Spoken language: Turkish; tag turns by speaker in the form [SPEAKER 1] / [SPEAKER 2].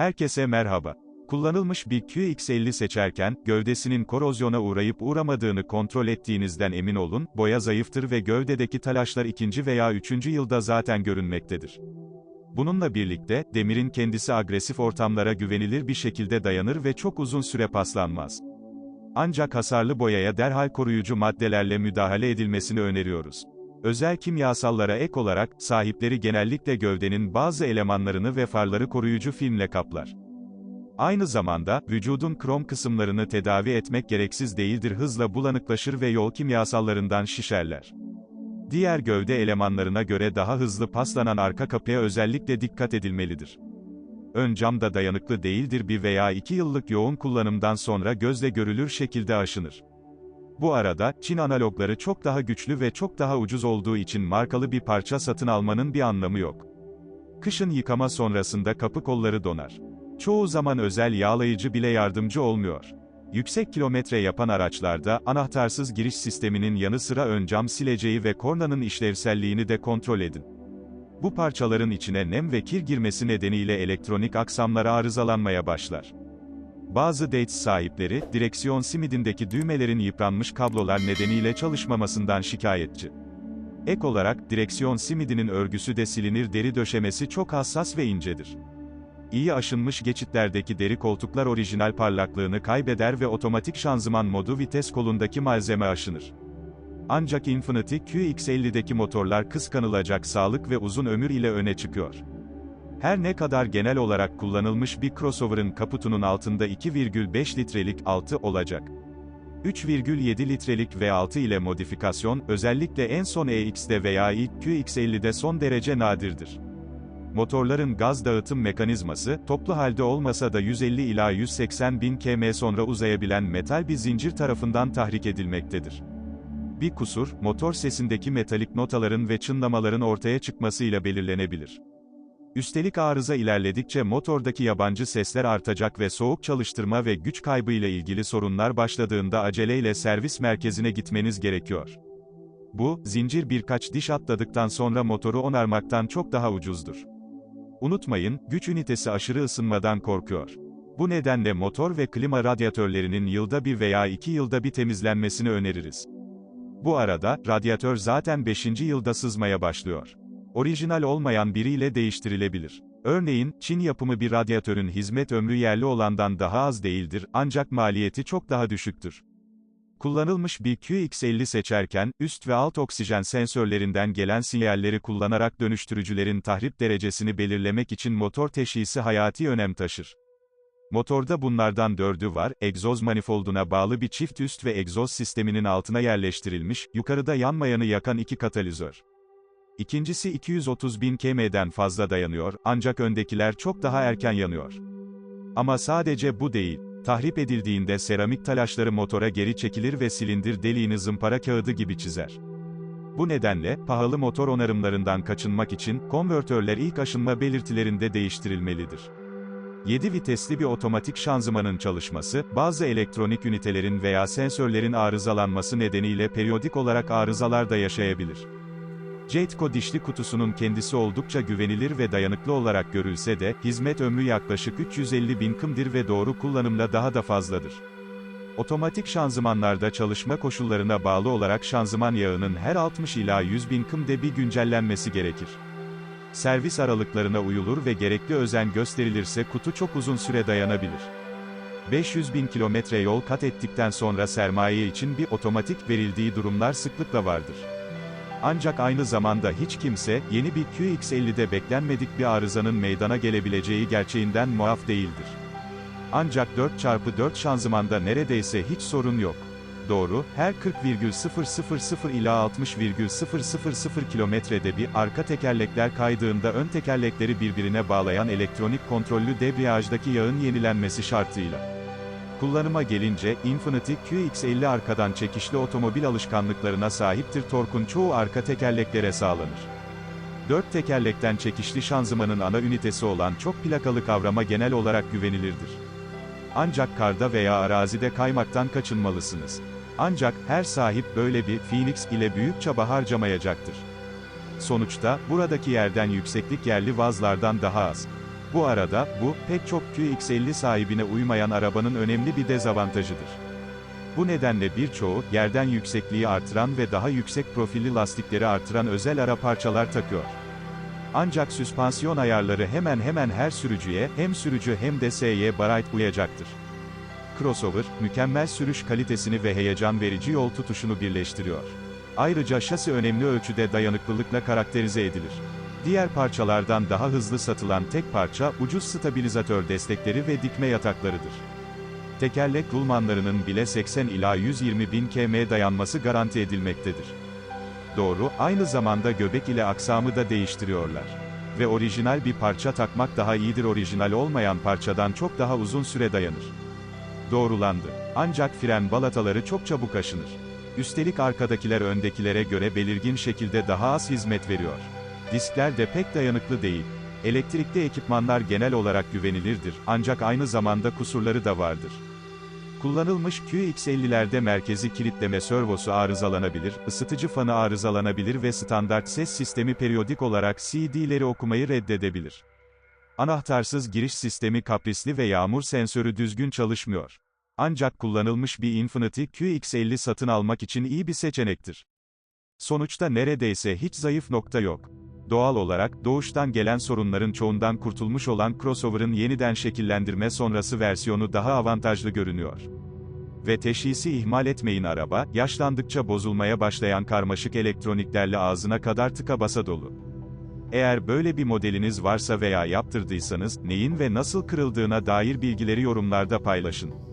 [SPEAKER 1] Herkese merhaba. Kullanılmış bir QX50 seçerken, gövdesinin korozyona uğrayıp uğramadığını kontrol ettiğinizden emin olun, boya zayıftır ve gövdedeki talaşlar ikinci veya üçüncü yılda zaten görünmektedir. Bununla birlikte, demirin kendisi agresif ortamlara güvenilir bir şekilde dayanır ve çok uzun süre paslanmaz. Ancak hasarlı boyaya derhal koruyucu maddelerle müdahale edilmesini öneriyoruz. Özel kimyasallara ek olarak, sahipleri genellikle gövdenin bazı elemanlarını ve farları koruyucu filmle kaplar. Aynı zamanda, vücudun krom kısımlarını tedavi etmek gereksiz değildir hızla bulanıklaşır ve yol kimyasallarından şişerler. Diğer gövde elemanlarına göre daha hızlı paslanan arka kapıya özellikle dikkat edilmelidir. Ön cam da dayanıklı değildir bir veya iki yıllık yoğun kullanımdan sonra gözle görülür şekilde aşınır. Bu arada, Çin analogları çok daha güçlü ve çok daha ucuz olduğu için markalı bir parça satın almanın bir anlamı yok. Kışın yıkama sonrasında kapı kolları donar. Çoğu zaman özel yağlayıcı bile yardımcı olmuyor. Yüksek kilometre yapan araçlarda, anahtarsız giriş sisteminin yanı sıra ön cam sileceği ve kornanın işlevselliğini de kontrol edin. Bu parçaların içine nem ve kir girmesi nedeniyle elektronik aksamlar arızalanmaya başlar. Bazı Dates sahipleri, direksiyon simidindeki düğmelerin yıpranmış kablolar nedeniyle çalışmamasından şikayetçi. Ek olarak, direksiyon simidinin örgüsü de silinir deri döşemesi çok hassas ve incedir. İyi aşınmış geçitlerdeki deri koltuklar orijinal parlaklığını kaybeder ve otomatik şanzıman modu vites kolundaki malzeme aşınır. Ancak Infiniti QX50'deki motorlar kıskanılacak sağlık ve uzun ömür ile öne çıkıyor. Her ne kadar genel olarak kullanılmış bir crossover'ın kaputunun altında 2,5 litrelik 6 olacak. 3,7 litrelik V6 ile modifikasyon, özellikle en son EX'de veya ilk QX50'de son derece nadirdir. Motorların gaz dağıtım mekanizması, toplu halde olmasa da 150 ila 180 bin km sonra uzayabilen metal bir zincir tarafından tahrik edilmektedir. Bir kusur, motor sesindeki metalik notaların ve çınlamaların ortaya çıkmasıyla belirlenebilir. Üstelik arıza ilerledikçe motordaki yabancı sesler artacak ve soğuk çalıştırma ve güç kaybı ile ilgili sorunlar başladığında aceleyle servis merkezine gitmeniz gerekiyor. Bu, zincir birkaç diş atladıktan sonra motoru onarmaktan çok daha ucuzdur. Unutmayın, güç ünitesi aşırı ısınmadan korkuyor. Bu nedenle motor ve klima radyatörlerinin yılda bir veya iki yılda bir temizlenmesini öneririz. Bu arada, radyatör zaten 5. yılda sızmaya başlıyor. Orijinal olmayan biriyle değiştirilebilir. Örneğin, Çin yapımı bir radyatörün hizmet ömrü yerli olandan daha az değildir, ancak maliyeti çok daha düşüktür. Kullanılmış bir QX50 seçerken, üst ve alt oksijen sensörlerinden gelen sinyalleri kullanarak dönüştürücülerin tahrip derecesini belirlemek için motor teşhisi hayati önem taşır. Motorda bunlardan dördü var, egzoz manifolduna bağlı bir çift üst ve egzoz sisteminin altına yerleştirilmiş, yukarıda yanmayanı yakan iki katalizör. İkincisi 230 bin km'den fazla dayanıyor, ancak öndekiler çok daha erken yanıyor. Ama sadece bu değil. Tahrip edildiğinde seramik talaşları motora geri çekilir ve silindir deliğini zımpara kağıdı gibi çizer. Bu nedenle, pahalı motor onarımlarından kaçınmak için, konvertörler ilk aşınma belirtilerinde değiştirilmelidir. 7 vitesli bir otomatik şanzımanın çalışması, bazı elektronik ünitelerin veya sensörlerin arızalanması nedeniyle periyodik olarak arızalar da yaşayabilir. Jatco dişli kutusunun kendisi oldukça güvenilir ve dayanıklı olarak görülse de, hizmet ömrü yaklaşık 350 bin kımdır ve doğru kullanımla daha da fazladır. Otomatik şanzımanlarda çalışma koşullarına bağlı olarak şanzıman yağının her 60 ila 100 bin kımde bir güncellenmesi gerekir. Servis aralıklarına uyulur ve gerekli özen gösterilirse kutu çok uzun süre dayanabilir. 500 bin kilometre yol kat ettikten sonra sermaye için bir otomatik verildiği durumlar sıklıkla vardır. Ancak aynı zamanda hiç kimse, yeni bir QX50'de beklenmedik bir arızanın meydana gelebileceği gerçeğinden muaf değildir. Ancak 4x4 şanzımanda neredeyse hiç sorun yok. Doğru, her 40,000 ila 60,000 kilometrede bir arka tekerlekler kaydığında ön tekerlekleri birbirine bağlayan elektronik kontrollü debriyajdaki yağın yenilenmesi şartıyla. Kullanıma gelince, Infiniti QX50 arkadan çekişli otomobil alışkanlıklarına sahiptir torkun çoğu arka tekerleklere sağlanır. Dört tekerlekten çekişli şanzımanın ana ünitesi olan çok plakalı kavrama genel olarak güvenilirdir. Ancak karda veya arazide kaymaktan kaçınmalısınız. Ancak, her sahip böyle bir Phoenix ile büyük çaba harcamayacaktır. Sonuçta, buradaki yerden yükseklik yerli vazlardan daha az. Bu arada, bu, pek çok QX50 sahibine uymayan arabanın önemli bir dezavantajıdır. Bu nedenle birçoğu, yerden yüksekliği artıran ve daha yüksek profilli lastikleri artıran özel ara parçalar takıyor. Ancak süspansiyon ayarları hemen hemen her sürücüye, hem sürücü hem de SY Bright uyacaktır. Crossover, mükemmel sürüş kalitesini ve heyecan verici yol tutuşunu birleştiriyor. Ayrıca şasi önemli ölçüde dayanıklılıkla karakterize edilir. Diğer parçalardan daha hızlı satılan tek parça, ucuz stabilizatör destekleri ve dikme yataklarıdır. Tekerlek rulmanlarının bile 80 ila 120 bin km dayanması garanti edilmektedir. Doğru, aynı zamanda göbek ile aksamı da değiştiriyorlar. Ve orijinal bir parça takmak daha iyidir orijinal olmayan parçadan çok daha uzun süre dayanır. Doğrulandı. Ancak fren balataları çok çabuk aşınır. Üstelik arkadakiler öndekilere göre belirgin şekilde daha az hizmet veriyor. Diskler de pek dayanıklı değil. Elektrikli ekipmanlar genel olarak güvenilirdir, ancak aynı zamanda kusurları da vardır. Kullanılmış QX50'lerde merkezi kilitleme servosu arızalanabilir, ısıtıcı fanı arızalanabilir ve standart ses sistemi periyodik olarak CD'leri okumayı reddedebilir. Anahtarsız giriş sistemi kaprisli ve yağmur sensörü düzgün çalışmıyor. Ancak kullanılmış bir Infiniti QX50 satın almak için iyi bir seçenektir. Sonuçta neredeyse hiç zayıf nokta yok. Doğal olarak, doğuştan gelen sorunların çoğundan kurtulmuş olan crossover'ın yeniden şekillendirme sonrası versiyonu daha avantajlı görünüyor. Ve teşhisi ihmal etmeyin araba, yaşlandıkça bozulmaya başlayan karmaşık elektroniklerle ağzına kadar tıka basa dolu. Eğer böyle bir modeliniz varsa veya yaptırdıysanız, neyin ve nasıl kırıldığına dair bilgileri yorumlarda paylaşın.